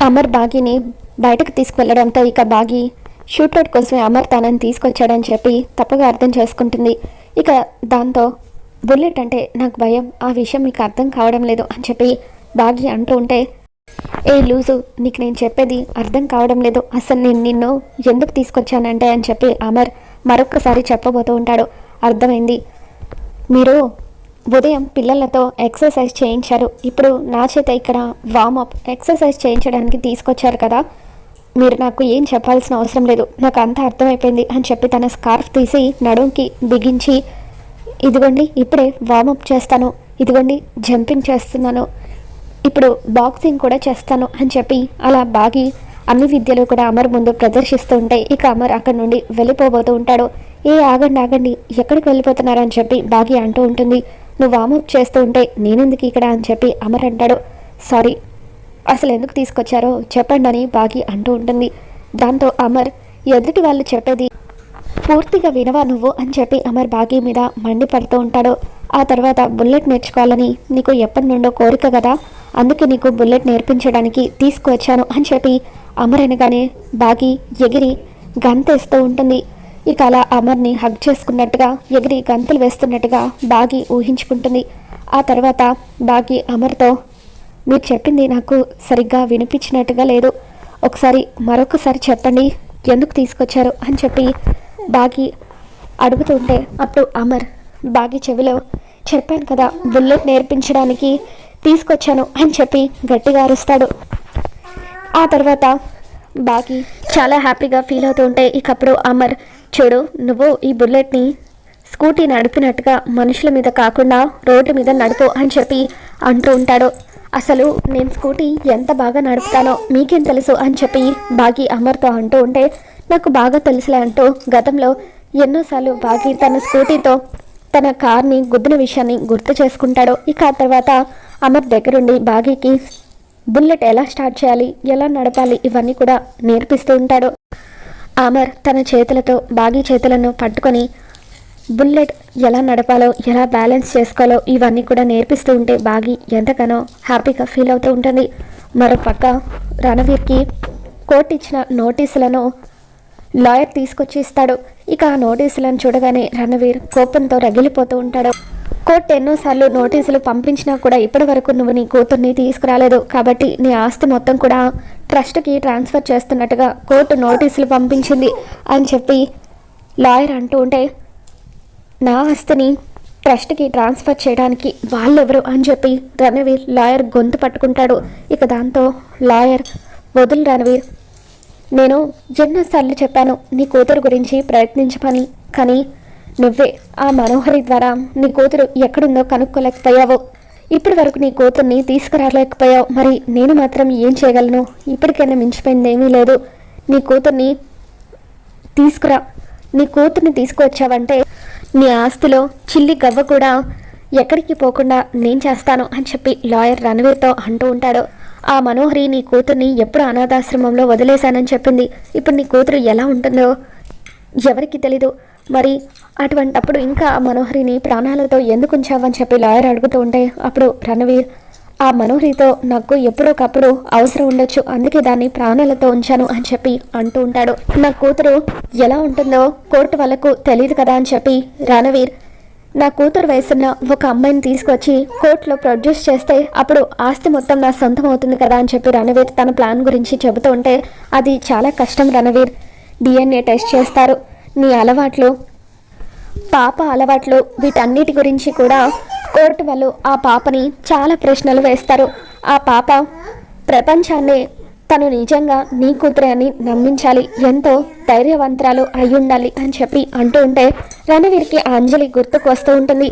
అమర్ బాగీని బయటకు తీసుకువెళ్ళడంతో ఇక బాగి షూట్అవుట్ కోసమే అమర్ తనని తీసుకొచ్చాడని చెప్పి తప్పుగా అర్థం చేసుకుంటుంది. ఇక దాంతో బుల్లెట్ అంటే నాకు భయం ఆ విషయం మీకు అర్థం కావడం లేదు అని చెప్పి బాగి అంటూ ఉంటే ఏ లూజు నీకు నేను చెప్పేది అర్థం కావడం లేదు. అసలు నేను నిన్ను ఎందుకు తీసుకొచ్చానంటే అని చెప్పి అమర్ మరొకసారి చెప్పబోతూ ఉంటాడు. అర్థమైంది. మీరు ఉదయం పిల్లలతో ఎక్సర్సైజ్ చేయించారు. ఇప్పుడు నా చేత ఇక్కడ వార్మప్ ఎక్సర్సైజ్ చేయించడానికి తీసుకొచ్చారు కదా. మీరు నాకు ఏం చెప్పాల్సిన అవసరం లేదు. నాకు అంతా అర్థమైపోయింది అని చెప్పి తన స్కార్ఫ్ తీసి నడుంకి బిగించి ఇదిగోండి ఇప్పుడే వార్మప్ చేస్తాను. ఇదిగోండి జంపింగ్ చేస్తున్నాను. ఇప్పుడు బాక్సింగ్ కూడా చేస్తాను అని చెప్పి అలా బాగి అన్ని విద్యలు కూడా అమర్ ముందు ప్రదర్శిస్తూ ఉంటాయి ఇక అమర్ అక్కడి నుండి వెళ్ళిపోబోతూ ఉంటాడు. ఏ ఆగండి ఆగండి ఎక్కడికి వెళ్ళిపోతున్నారని చెప్పి బాగి అంటూ ఉంటుంది. నువ్వు వామప్ చేస్తూ ఉంటే నేనెందుకు ఇక్కడ అని చెప్పి అమర్ అంటాడు. సారీ అసలు ఎందుకు తీసుకొచ్చారో చెప్పండి అని బాగి అంటూ ఉంటుంది. దాంతో అమర్ ఎదుటి వాళ్ళు చెప్పేది? పూర్తిగా వినవా నువ్వు? అని చెప్పి అమర్ బాగి మీద మండిపడుతూ ఉంటాడు. ఆ తర్వాత బుల్లెట్ నేర్చుకోవాలని నీకు ఎప్పటి నుండో కోరిక కదా? అందుకే నీకు బుల్లెట్ నేర్పించడానికి తీసుకువచ్చాను అని చెప్పి అమర్ అనగానే బాగి ఎగిరి గంతేస్తూ ఉంటుంది. ఇక అలా అమర్ని హగ్ చేసుకున్నట్టుగా ఎగిరి గంతులు వేస్తున్నట్టుగా బాగి ఊహించుకుంటుంది. ఆ తర్వాత బాగి అమర్తో మీరు చెప్పింది నాకు సరిగ్గా వినిపించినట్టుగా లేదు. ఒకసారి మరొకసారి చెప్పండి. ఎందుకు తీసుకొచ్చారు? అని చెప్పి బాగి అడుగుతుంటే అప్పుడు అమర్ బాగి చెవిలో చెప్పాను కదా బుల్లెట్ నేర్పించడానికి తీసుకొచ్చాను అని చెప్పి గట్టిగా అరుస్తాడు. ఆ తర్వాత బాగి చాలా హ్యాపీగా ఫీల్ అవుతూ ఉంటే ఇకప్పుడు అమర్ చూడు నువ్వు ఈ బుల్లెట్ని స్కూటీ నడిపినట్టుగా మనుషుల మీద కాకుండా రోడ్డు మీద నడుపు అని చెప్పి అంటూ ఉంటాడు. అసలు నేను స్కూటీ ఎంత బాగా నడుపుతానో మీకేం తెలుసు అని చెప్పి బాగి అమర్తో అంటూ ఉంటే నాకు బాగా తెలుసులే అంటూ గతంలో ఎన్నోసార్లు బాగి తన స్కూటీతో తన కార్ని గుద్దిన విషయాన్ని గుర్తు చేసుకుంటాడు. ఇక ఆ తర్వాత అమర్ దగ్గరుండి బాగీకి బుల్లెట్ ఎలా స్టార్ట్ చేయాలి ఎలా నడపాలి ఇవన్నీ కూడా నేర్పిస్తూ ఉంటాడు. అమర్ తన చేతులతో బాగీ చేతులను పట్టుకొని బుల్లెట్ ఎలా నడపాలో ఎలా బ్యాలెన్స్ చేసుకోవాలో ఇవన్నీ కూడా నేర్పిస్తూ ఉంటే బాగి ఎంతగానో హ్యాపీగా ఫీల్ అవుతూ ఉంటుంది. మరో పక్క రణవీర్కి కోర్టు ఇచ్చిన నోటీసులను లాయర్ తీసుకొచ్చి ఇస్తాడు ఇక ఆ నోటీసులను చూడగానే రణవీర్ కోపంతో రగిలిపోతూ ఉంటాడు. కోర్టు ఎన్నోసార్లు నోటీసులు పంపించినా కూడా ఇప్పటి వరకు నువ్వు నీ కూతుర్ని తీసుకురాలేదు. కాబట్టి నీ ఆస్తి మొత్తం కూడా ట్రస్ట్కి ట్రాన్స్ఫర్ చేస్తున్నట్టుగా కోర్టు నోటీసులు పంపించింది అని చెప్పి లాయర్ అంటూ ఉంటే నా ఆస్తిని ట్రస్ట్కి ట్రాన్స్ఫర్ చేయడానికి వాళ్ళెవరు అని చెప్పి రణవీర్ లాయర్ గొంతు పట్టుకుంటాడు. ఇక దాంతో లాయర్ వదులు రణవీర్ నేను ఎన్నోసార్లు చెప్పాను నీ కూతురు గురించి ప్రయత్నించమని కానీ నువ్వే ఆ మనోహరి ద్వారా నీ కూతురు ఎక్కడుందో కనుక్కోలేకపోయావు. ఇప్పటి వరకు నీ కూతుర్ని తీసుకురాలేకపోయావు. మరి నేను మాత్రం ఏం చేయగలను? ఇప్పటికైనా మించిపోయింది ఏమీ లేదు. నీ కూతుర్ని తీసుకురా. నీ కూతుర్ని తీసుకువచ్చావంటే నీ ఆస్తిలో చిల్లి గవ్వ కూడా ఎక్కడికి పోకుండా నేను చేస్తాను అని చెప్పి లాయర్ రణవీర్తో అంటూ ఉంటాడు. ఆ మనోహరి నీ కూతుర్ని ఎప్పుడు అనాథాశ్రమంలో వదిలేశానని చెప్పింది. ఇప్పుడు నీ కూతురు ఎలా ఉంటుందో ఎవరికి తెలీదు. మరి అటువంటప్పుడు ఇంకా ఆ మనోహరిని ప్రాణాలతో ఎందుకు ఉంచావని చెప్పి లాయర్ అడుగుతూ ఉంటే అప్పుడు రణవీర్ ఆ మనోహరితో నాకు ఎప్పుడొకప్పుడు అవసరం ఉండొచ్చు అందుకే దాన్ని ప్రాణాలతో ఉంచాను అని చెప్పి అంటూ ఉంటాడు. నా కూతురు ఎలా ఉంటుందో కోర్టు వాళ్ళకు తెలియదు కదా అని చెప్పి రణవీర్ నా కూతురు వయసున్న ఒక అమ్మాయిని తీసుకొచ్చి కోర్టులో ప్రొడ్యూస్ చేస్తే అప్పుడు ఆస్తి మొత్తం నా సొంతం అవుతుంది కదా అని చెప్పి రణవీర్ తన ప్లాన్ గురించి చెబుతూ ఉంటే అది చాలా కష్టం రణవీర్. డిఎన్ఏ టెస్ట్ చేస్తారు. నీ అలవాట్లు. పాప అలవాట్లు వీటన్నిటి గురించి కూడా కోర్టు వాళ్ళు ఆ పాపని చాలా ప్రశ్నలు వేస్తారు. ఆ పాప ప్రపంచాన్ని తను నిజంగా నీ కూతురే అని నమ్మించాలి. ఎంతో ధైర్యవంతరాలు అయి ఉండాలి అని చెప్పి అంటూ ఉంటే రణవీర్కి అంజలి గుర్తుకు వస్తూ ఉంటుంది.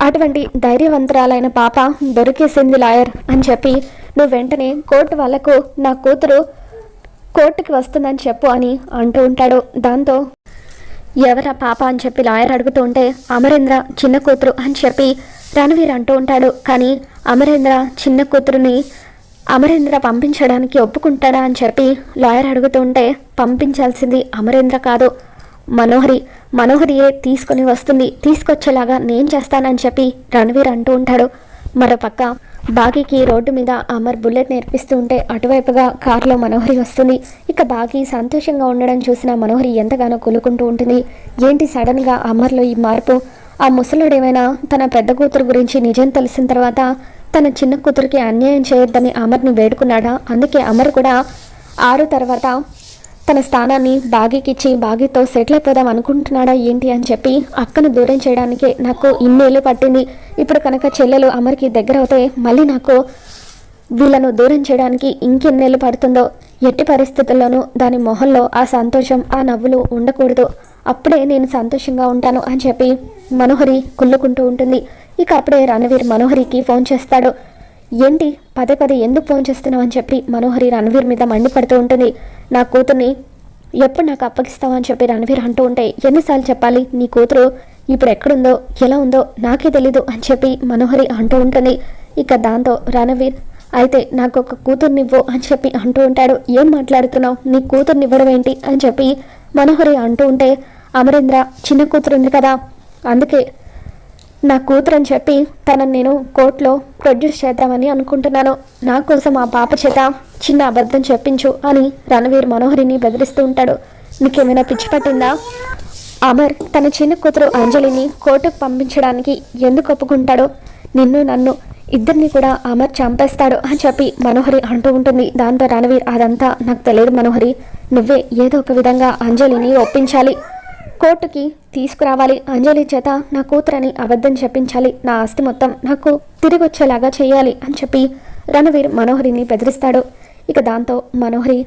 అటువంటి ధైర్యవంతరాలైన పాప దొరికేసింది లాయర్ అని చెప్పి నువ్వు వెంటనే కోర్టు వాళ్ళకు నా కూతురు కోర్టుకి వస్తుందని చెప్పు అని అంటూ ఉంటాడు. దాంతో ఎవరా పాప? అని చెప్పి లాయర్ అడుగుతూ ఉంటే అమరేంద్ర చిన్న కూతురు అని చెప్పి రణవీర్ అంటూ ఉంటాడు. కానీ అమరేంద్ర చిన్న కూతురుని అమరేంద్ర పంపించడానికి ఒప్పుకుంటాడా? అని చెప్పి లాయర్ అడుగుతూ ఉంటే పంపించాల్సింది అమరేంద్ర కాదు. మనోహరి మనోహరియే తీసుకొని వస్తుంది. తీసుకొచ్చేలాగా నేను చేస్తానని చెప్పి రణవీర్ అంటూ ఉంటాడు. మరోపక్క బాకీకి రోడ్డు మీద అమర్ బుల్లెట్ నేర్పిస్తూ ఉంటే అటువైపుగా కారులో మనోహరి వస్తుంది. ఇక బాకీ సంతోషంగా ఉండడం చూసిన మనోహరి ఎంతగానో కొలుకుంటూ ఉంటుంది. ఏంటి సడన్గా అమర్లో ఈ మార్పు? ఆ ముసలుడేమైనా తన పెద్ద కూతురు గురించి నిజం తెలిసిన తర్వాత తన చిన్న కూతురికి అన్యాయం చేయొద్దని అమర్ని వేడుకున్నాడా? అందుకే అమర్ కూడా ఆరు తర్వాత తన స్థానాన్ని బాగీకిచ్చి బాగీతో సెటిల్ అయిపోదాం అనుకుంటున్నాడా ఏంటి అని చెప్పి అక్కను దూరం చేయడానికి నాకు ఇన్నేళ్ళు పట్టింది. ఇప్పుడు కనుక చెల్లెలు అమర్కి దగ్గర అవుతే మళ్ళీ నాకు వీళ్ళను దూరం చేయడానికి ఇంకెన్నేళ్ళు పడుతుందో ఎట్టి పరిస్థితుల్లోనూ దాని మొహంలో ఆ సంతోషం ఆ నవ్వులు ఉండకూడదు. అప్పుడే నేను సంతోషంగా ఉంటాను అని చెప్పి మనోహరి కుళ్ళుకుంటూ ఉంటుంది. ఇక అప్పుడే రణవీర్ మనోహరికి ఫోన్ చేస్తాడు. ఏంటి? పదే పదే ఎందుకు ఫోన్ చేస్తున్నావు అని చెప్పి మనోహరి రణవీర్ మీద మండిపడుతూ ఉంటుంది. నా కూతుర్ని ఎప్పుడు నాకు అప్పగిస్తావు అని చెప్పి రణవీర్ అంటూ ఉంటే ఎన్నిసార్లు చెప్పాలి? నీ కూతురు ఇప్పుడు ఎక్కడుందో ఎలా ఉందో నాకే తెలీదు అని చెప్పి మనోహరి అంటూ ఉంటుంది. ఇక దాంతో రణవీర్ అయితే నాకు ఒక కూతుర్నివ్వు అని చెప్పి అంటూ ఉంటాడు. ఏం మాట్లాడుతున్నావు? నీ కూతుర్నివ్వడం ఏంటి? అని చెప్పి మనోహరి అంటూ ఉంటే అమరేంద్ర చిన్న కూతురు ఉంది కదా. అందుకే నా కూతురు అని చెప్పి తనని నేను కోర్టులో ప్రొడ్యూస్ చేద్దామని అనుకుంటున్నాను. నా కోసం ఆ పాప చేత చిన్న అబద్ధం చెప్పించు అని రణవీర్ మనోహరిని బెదిరిస్తూ ఉంటాడు. నీకేమైనా పిచ్చి పట్టిందా? అమర్ తన చిన్న కూతురు అంజలిని కోర్టుకు పంపించడానికి ఎందుకు ఒప్పుకుంటాడో? నిన్ను నన్ను ఇద్దరిని కూడా అమర్ చంపేస్తాడు అని చెప్పి మనోహరి అంటూ ఉంటుంది. దాంతో రణవీర్ అదంతా నాకు తెలియదు మనోహరి. నువ్వే ఏదో ఒక విధంగా అంజలిని ఒప్పించాలి. కోర్టుకి తీసుకురావాలి. అంజలి చేత నా కూతురని అబద్ధం చెప్పించాలి. నా ఆస్తి మొత్తం నాకు తిరిగి వచ్చేలాగా చేయాలి అని చెప్పి రణవీర్ మనోహరిని బెదిరిస్తాడు. ఇక దాంతో మనోహరి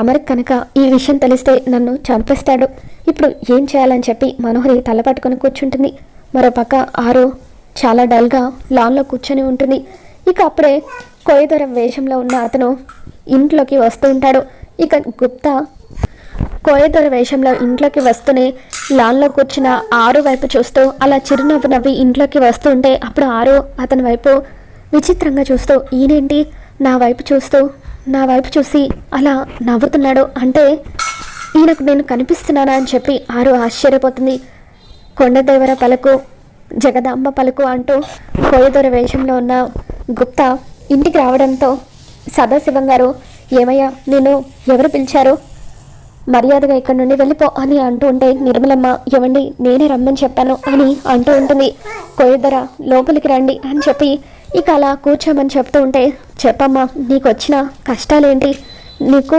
అమర్ కనుక ఈ విషయం తెలిస్తే నన్ను చంపేస్తాడు. ఇప్పుడు ఏం చేయాలని చెప్పి మనోహరి తల పట్టుకుని కూర్చుంటుంది. మరోపక్క ఆరు చాలా డల్గా లాన్లో కూర్చొని ఉంటుంది. ఇక అప్పుడే కోయదొర వేషంలో ఉన్న అతను ఇంట్లోకి వస్తూ ఉంటాడు. ఇక గుప్తా కోయదొర వేషంలో ఇంట్లోకి వస్తూనే లాన్లో కూర్చున్న ఆరు వైపు చూస్తూ అలా చిరునవ్వు నవ్వి ఇంట్లోకి వస్తుంటే అప్పుడు ఆరు అతని వైపు విచిత్రంగా చూస్తూ ఈయనేంటి? నా వైపు చూస్తూ నా వైపు చూసి అలా నవ్వుతున్నాడు అంటే ఈయనకు నేను కనిపిస్తున్నానా? అని చెప్పి ఆరు ఆశ్చర్యపోతుంది. కొండదేవర పలుకు జగదాంబ పలుకు అంటూ కోయదొర వేషంలో ఉన్న గుప్తా ఇంటికి రావడంతో సదాశివం గారు ఏమయ్యా నేను ఎవరు పిలిచారు? మర్యాదగా ఇక్కడి నుండి వెళ్ళిపో అని అంటూ ఉంటే నిర్మలమ్మ ఇవ్వండి నేనే రమ్మని చెప్పాను అని అంటూ ఉంటుంది. కోయదర లోపలికి రండి అని చెప్పి ఇక అలా కూర్చోమని చెప్తూ ఉంటే చెప్పమ్మా నీకు వచ్చిన కష్టాలేంటి? నీకు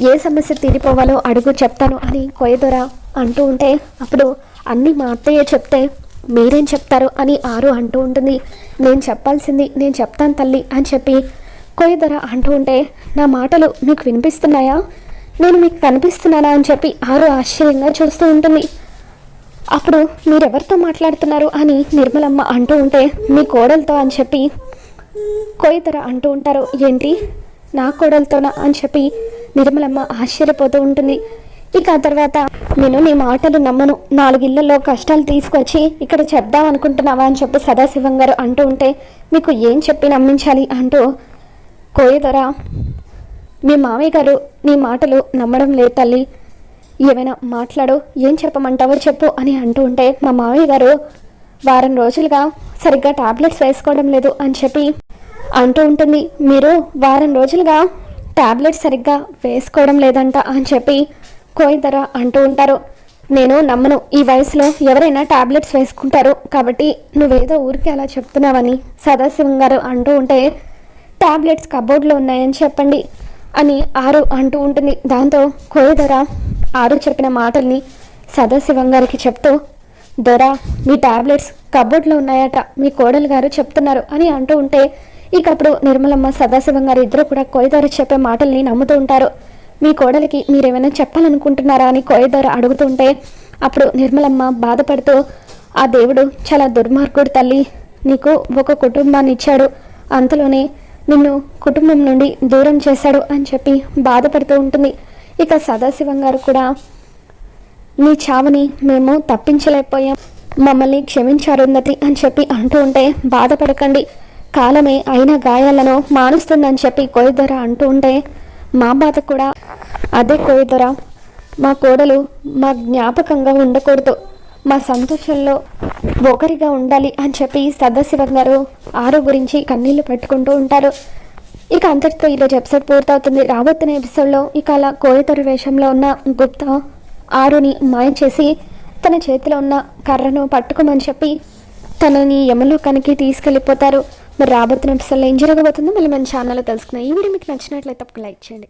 ఏ సమస్య తీరిపోవాలో అడుగు చెప్తాను అని కోయదొర అంటూ ఉంటే అప్పుడు అన్నీ మా అత్తయ్య చెప్తే మీరేం చెప్తారు? అని ఆరు అంటూ ఉంటుంది. నేను చెప్పాల్సింది నేను చెప్తాను తల్లి అని చెప్పి కోయదొర అంటూ ఉంటే నా మాటలు మీకు వినిపిస్తున్నాయా? నేను మీకు కనిపిస్తున్నానా అని చెప్పి ఆరు ఆశ్చర్యంగా చూస్తూ ఉంటుంది. అప్పుడు మీరెవరితో మాట్లాడుతున్నారు అని నిర్మలమ్మ అంటూ ఉంటే మీ కోడలతో అని చెప్పి కోయితర అంటూ ఉంటారు. ఏంటి? నా కోడలతోనా? అని చెప్పి నిర్మలమ్మ ఆశ్చర్యపోతూ ఉంటుంది. ఇక ఆ తర్వాత నేను నీ మాటలు నమ్మను. నాలుగిళ్ళలో కష్టాలు తీసుకొచ్చి ఇక్కడ చెప్దాం అనుకుంటున్నావా? అని చెప్పి సదాశివం గారు అంటూ ఉంటే మీకు ఏం చెప్పి నమ్మించాలి? అంటూ కోయదొర మీ మామయ్య గారు నీ మాటలు నమ్మడం లేదు తల్లి. ఏమైనా మాట్లాడు ఏం చెప్పమంటావో చెప్పు అని అంటూ ఉంటే మా మామయ్య గారు వారం రోజులుగా సరిగ్గా టాబ్లెట్స్ వేసుకోవడం లేదు అని చెప్పి అంటూ ఉంటుంది. మీరు వారం రోజులుగా టాబ్లెట్స్ సరిగ్గా వేసుకోవడం లేదంట అని చెప్పి కోయిదర అంటూ ఉంటారు. నేను నమ్మను ఈ వయసులో ఎవరైనా టాబ్లెట్స్ వేసుకుంటారు. కాబట్టి నువ్వేదో ఊరికి అలా చెప్తున్నావని సదాశివం గారు అంటూ ఉంటే టాబ్లెట్స్ కబోర్డ్లో ఉన్నాయని చెప్పండి. అని ఆరు అంటూ ఉంటుంది. దాంతో కోయదొర ఆరు చెప్పిన మాటల్ని సదాశివం గారికి చెప్తూ దొర మీ టాబ్లెట్స్ కబోర్డ్లో ఉన్నాయట మీ కోడలు గారు చెప్తున్నారు అని అంటూ ఉంటే ఇక అప్పుడు నిర్మలమ్మ సదాశివం గారు ఇద్దరు కూడా కోయదొర చెప్పే మాటల్ని నమ్ముతూ ఉంటారు. మీ కోడలికి మీరేమైనా చెప్పాలనుకుంటున్నారా? అని కోయదొర అడుగుతుంటే అప్పుడు నిర్మలమ్మ బాధపడుతూ ఆ దేవుడు చాలా దుర్మార్గుడు తల్లి. నీకు ఒక కుటుంబాన్ని ఇచ్చాడు. అంతలోనే నిన్ను కుటుంబం నుండి దూరం చేశాడు అని చెప్పి బాధపడుతూ ఉంటుంది. ఇక సదాశివం గారు కూడా నీ చావుని మేము తప్పించలేకపోయాం. మమ్మల్ని క్షమించారు అని చెప్పి అంటూ ఉంటే బాధపడకండి. కాలమే అయిన గాయాలను మానుస్తుందని చెప్పి కోయిదొర అంటూ ఉంటే మా బాధ కూడా అదే కోయిదొర. మా కోడలు మా జ్ఞాపకంగా ఉండకూడదు. మా సంతోషంలో ఒకరిగా ఉండాలి అని చెప్పి సదాశివం గారు ఆరు గురించి కన్నీళ్ళు పెట్టుకుంటూ ఉంటారు. ఇక అంతటితో ఈరోజు ఎపిసోడ్ పూర్తవుతుంది. రాబోతున్న ఎపిసోడ్లో ఇక అలా కోయతరు వేషంలో ఉన్న గుప్తా ఆరుని మాయ చేసి తన చేతిలో ఉన్న కర్రను పట్టుకోమని చెప్పి తనని యమలోకానికి తీసుకెళ్ళిపోతారు. మరి రాబోతున్న ఎపిసోడ్లో ఏం జరగబోతుందో మళ్ళీ మన ఛానల్లో తెలుసుకున్నాం ఈ వీడియో మీకు నచ్చినట్లయితే తప్పక లైక్ చేయండి.